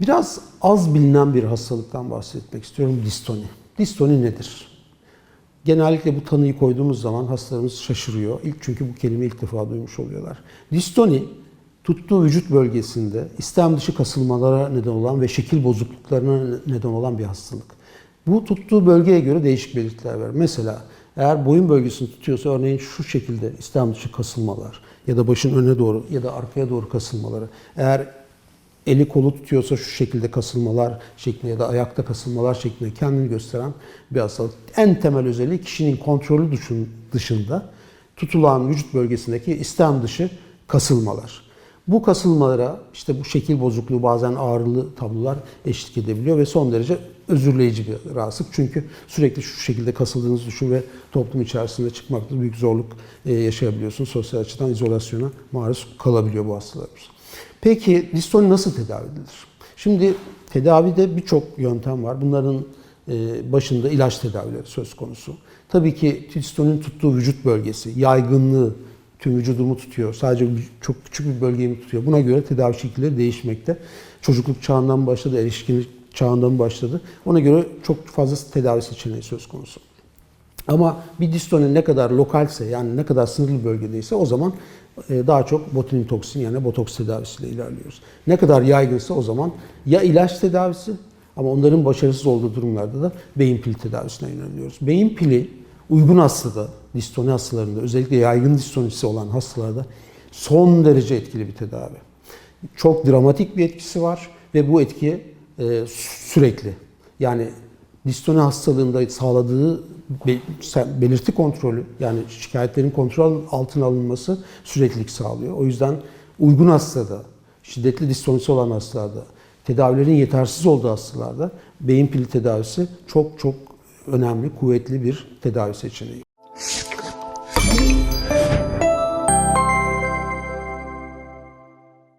Biraz az bilinen bir hastalıktan bahsetmek istiyorum. Distoni. Distoni nedir? Genellikle bu tanıyı koyduğumuz zaman hastalarımız şaşırıyor. İlk çünkü bu kelimeyi ilk defa duymuş oluyorlar. Distoni tuttuğu vücut bölgesinde istem dışı kasılmalara neden olan ve şekil bozukluklarına neden olan bir hastalık. Bu tuttuğu bölgeye göre değişik belirtiler verir. Mesela eğer boyun bölgesini tutuyorsa örneğin şu şekilde istem dışı kasılmalar ya da başın öne doğru ya da arkaya doğru kasılmaları. Eğer eli kolu tutuyorsa şu şekilde kasılmalar şeklinde ya da ayakta kasılmalar şeklinde kendini gösteren bir hastalık. En temel özelliği kişinin kontrolü dışın- dışında tutulan vücut bölgesindeki istem dışı kasılmalar. Bu kasılmalara işte bu şekil bozukluğu bazen ağrılı tablolar eşlik edebiliyor ve son derece özürleyici bir rahatsızlık. Çünkü sürekli şu şekilde kasıldığınızı düşün ve toplum içerisinde çıkmakta büyük zorluk e, yaşayabiliyorsunuz. Sosyal açıdan izolasyona maruz kalabiliyor bu hastalarımız. Peki distoni nasıl tedavi edilir? Şimdi tedavide birçok yöntem var. Bunların e, başında ilaç tedavileri söz konusu. Tabii ki distoninin tuttuğu vücut bölgesi, yaygınlığı, tüm vücudumu tutuyor, sadece çok küçük bir bölgeyi mi tutuyor? Buna göre tedavi şekilleri değişmekte. Çocukluk çağından başladı, erişkinlik çağından başladı. Ona göre çok fazla tedavi seçeneği söz konusu. Ama bir distoni ne kadar lokalse yani ne kadar sınırlı bölgedeyse o zaman e, daha çok botulinum toksin yani botoks tedavisiyle ilerliyoruz. Ne kadar yaygınsa o zaman ya ilaç tedavisi ama onların başarısız olduğu durumlarda da beyin pili tedavisine yöneliyoruz. Beyin pili uygun hastada, distoni hastalarında özellikle yaygın distonisi olan hastalarda son derece etkili bir tedavi. Çok dramatik bir etkisi var ve bu etki e, sürekli. Yani distoni hastalığında sağladığı belirti kontrolü yani şikayetlerin kontrol altına alınması süreklilik sağlıyor. O yüzden uygun hastada, şiddetli distonisi olan hastalarda, tedavilerin yetersiz olduğu hastalarda beyin pili tedavisi çok çok önemli, kuvvetli bir tedavi seçeneği.